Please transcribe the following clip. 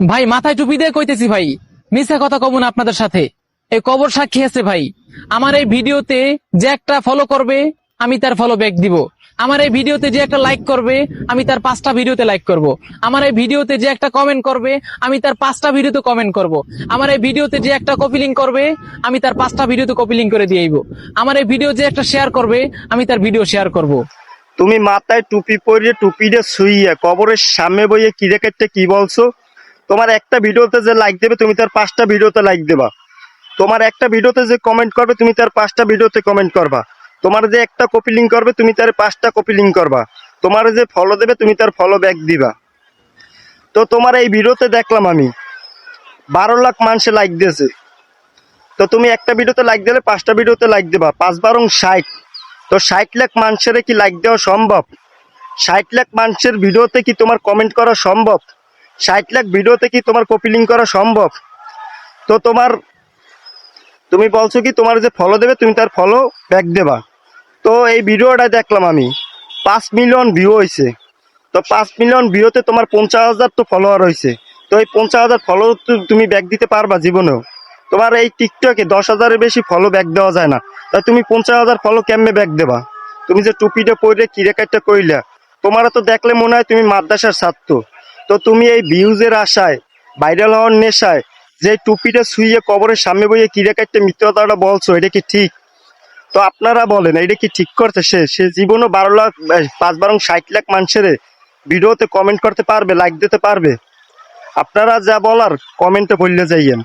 ভাই, মাথায় টুপি দিয়ে কইতেছি ভাই মিথ্যা কথা কব না আপনাদের সাথে। এই কবর সাক্ষী আছে ভাই। আমার এই ভিডিওতে যে একটা ফলো করবে, আমি তার ফলো ব্যাক দিব। আমার এই ভিডিওতে যে একটা লাইক করবে, আমি তার পাঁচটা ভিডিওতে লাইক করব। আমার এই ভিডিওতে যে একটা কমেন্ট করবে, আমি তার পাঁচটা ভিডিওতে কমেন্ট করব। আমার এই ভিডিওতে যে একটা কপি লিঙ্ক করবে, আমি তার পাঁচটা ভিডিওতে কপি লিঙ্ক করে দিয়ে আমার এই ভিডিও যে একটা শেয়ার করবে, আমি তার ভিডিও শেয়ার করব। তুমি মাথায় টুপি পরিয়ে টুপিটা শুইয়ে কবরের সামনে বইয়ে কি রেখেতে কি বলছো? তোমার একটা ভিডিওতে যে লাইক দেবে, তুমি তার পাঁচটা ভিডিওতে লাইক দেবা। তোমার একটা ভিডিওতে যে কমেন্ট করবে, তুমি তার পাঁচটা ভিডিওতে কমেন্ট করবা। তোমার যে একটা কপি লিঙ্ক করবে, তুমি তার পাঁচটা কপি লিঙ্ক করবা। তোমার যে ফলো দেবে, তুমি তার ফলো ব্যাক দিবা। তো তোমার এই ভিডিওতে দেখলাম আমি, বারো লাখ মানুষে লাইক দিয়েছে। তো তুমি একটা ভিডিওতে লাইক দিলে, পাঁচটা ভিডিওতে লাইক দেবা। পাঁচ বারং ষাট। তো ষাট লাখ মানুষের কি লাইক দেওয়া সম্ভব? ষাট লাখ মানুষের ভিডিওতে কি তোমার কমেন্ট করা সম্ভব? ষাট লাখ ভিডিওতে কি তোমার কপি লিঙ্ক করা সম্ভব? তো তোমার, তুমি বলছো কি তোমার যে ফলো দেবে, তুমি তার ফলো ব্যাক দেবা। তো এই ভিডিওটা দেখলাম আমি, পাঁচ মিলিয়ন ভিউ হয়েছে তো পাঁচ মিলিয়ন ভিউতে তোমার পঞ্চাশ হাজার তো ফলোয়ার হয়েছে তো এই পঞ্চাশ হাজার ফলো তুমি ব্যাক দিতে পারবা জীবনেও। তোমার এই টিকটকে দশ হাজারের বেশি ফলো ব্যাক দেওয়া যায় না। তাই তুমি পঞ্চাশ হাজার ফলো কেমনে ব্যাক দেবা? তুমি যে টুপিটা পরে কিরেকারটা কইলা, তোমার তো দেখলে মনে হয় তুমি মাদ্রাসার ছাত্র। তো তুমি এই ভিউজের আশায় ভাইরাল হওয়ার নেশায়, যে টুপিটা শুইয়ে কবরের সামনে বইয়ে কিরে কাটতে মিত্রতাটা বলছো, এটা কি ঠিক? তো আপনারা বলেন, এটা কি ঠিক করছে সে? সে জীবনও বারো লাখ পাঁচ বারং ষাট লাখ মানুষের ভিডিওতে কমেন্ট করতে পারবে লাইক দিতে পারবে। আপনারা যা বলার কমেন্টে বললে যাইয়েন।